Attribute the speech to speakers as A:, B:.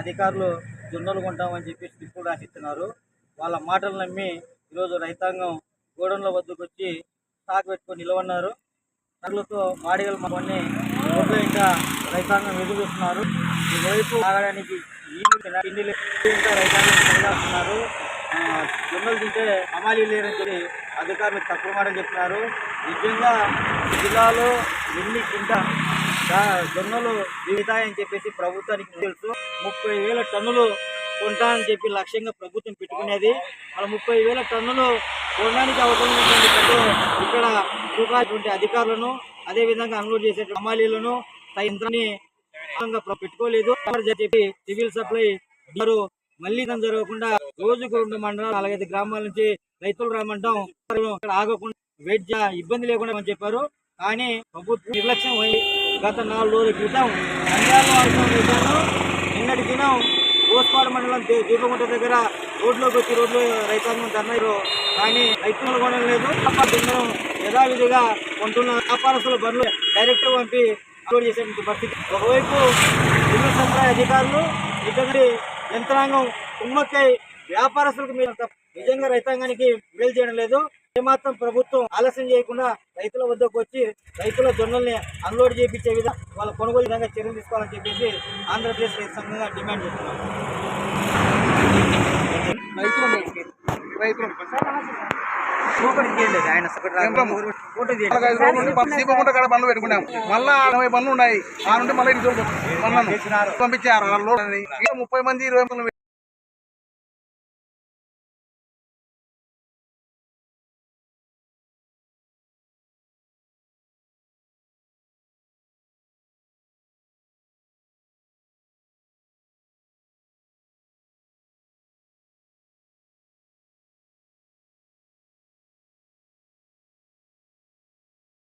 A: అధికారులు జొన్నలు కొంటామని చెప్పి స్లిప్పులు రాసిస్తున్నారు. వాళ్ళ మాటలు నమ్మి ఈరోజు రైతాంగం గోడౌన్ల వద్దకు వచ్చి స్టాక్ పెట్టుకొని నిలవన్నారు నగలతో మాడిగలు కొన్ని రోడ్ల ఇంకా రైతాంగం ఎదుగుతున్నారు చూస్తున్నారు. ఈ వైపు తాగడానికి నీళ్ళు ఇంకా రైతాంగం తిరగాస్తున్నారు జొన్నలు తింటే అమాలి లేరని చెప్పి అధికారులు తక్కువ మాటలు చెప్తున్నారు నిజంగా జిల్లాలో ఎన్ని కింద జొన్నలు దిగుతాయని చెప్పేసి ప్రభుత్వానికి తెలుసు. ముప్పై వేల టన్నులు కొంటానని చెప్పి లక్ష్యంగా ప్రభుత్వం పెట్టుకునేది. అలా ముప్పై వేల టన్నులు కొనడానికి అవసరమైనటువంటి ఇక్కడ చూపాటువంటి అధికారులను అదే విధంగా అన్లోడ్ చేసే హమాలీలను ఆ యంత్రాన్ని పెట్టుకోలేదు. చెప్పి సివిల్ సప్లై గారు మళ్ళీ దాని జరగకుండా రోజుకు రెండు మండలాలు నాలుగైదు గ్రామాల నుంచి రైతులు రామంటాం ఆగకుండా వెయిట్ ఇబ్బంది లేకుండా అని చెప్పారు. కానీ ప్రభుత్వం నిర్లక్ష్యం గత నాలుగు రోజుల క్రితం నంద్యాల వాడకం నిన్నటి దినం కోస్పాడు మండలం దే- దీపగుంట దగ్గర రోడ్లోకి వచ్చి రోడ్లో రైతాంగం ధర్నారు కానీ రైతులు కొనడం లేదు. వ్యాపారం యథావిధిగా కొంటున్న వ్యాపారస్తుల బండ్లు డైరెక్ట్ పంపి అప్లోడ్ చేసేటువంటి పరిస్థితి. ఒకవైపు సివిల్ సప్లై అధికారులు ఇటువంటి యంత్రాంగం కుమ్మక్కై వ్యాపారస్తులకు మీరు నిజంగా రైతాంగానికి మేలు చేయడం లేదు. ఏమాత్రం ప్రభుత్వం ఆలస్యం చేయకుండా రైతుల వద్దకు వచ్చి రైతుల జొన్నల్ని అన్లోడ్ చేయించే విధంగా వాళ్ళ కొనుగోలు విధంగా చర్యలు తీసుకోవాలని చెప్పేసి ఆంధ్రప్రదేశ్ రైతు సంఘంగా డిమాండ్ చేస్తున్నాం
B: బండ్లు పెట్టుకున్నాం మళ్ళా అరవై బండ్లు ఉన్నాయి ఆ నుండి మళ్ళీ పంపించారు ఆ లోడ్ అని. ఇక ముప్పై మంది ఇరవై మంది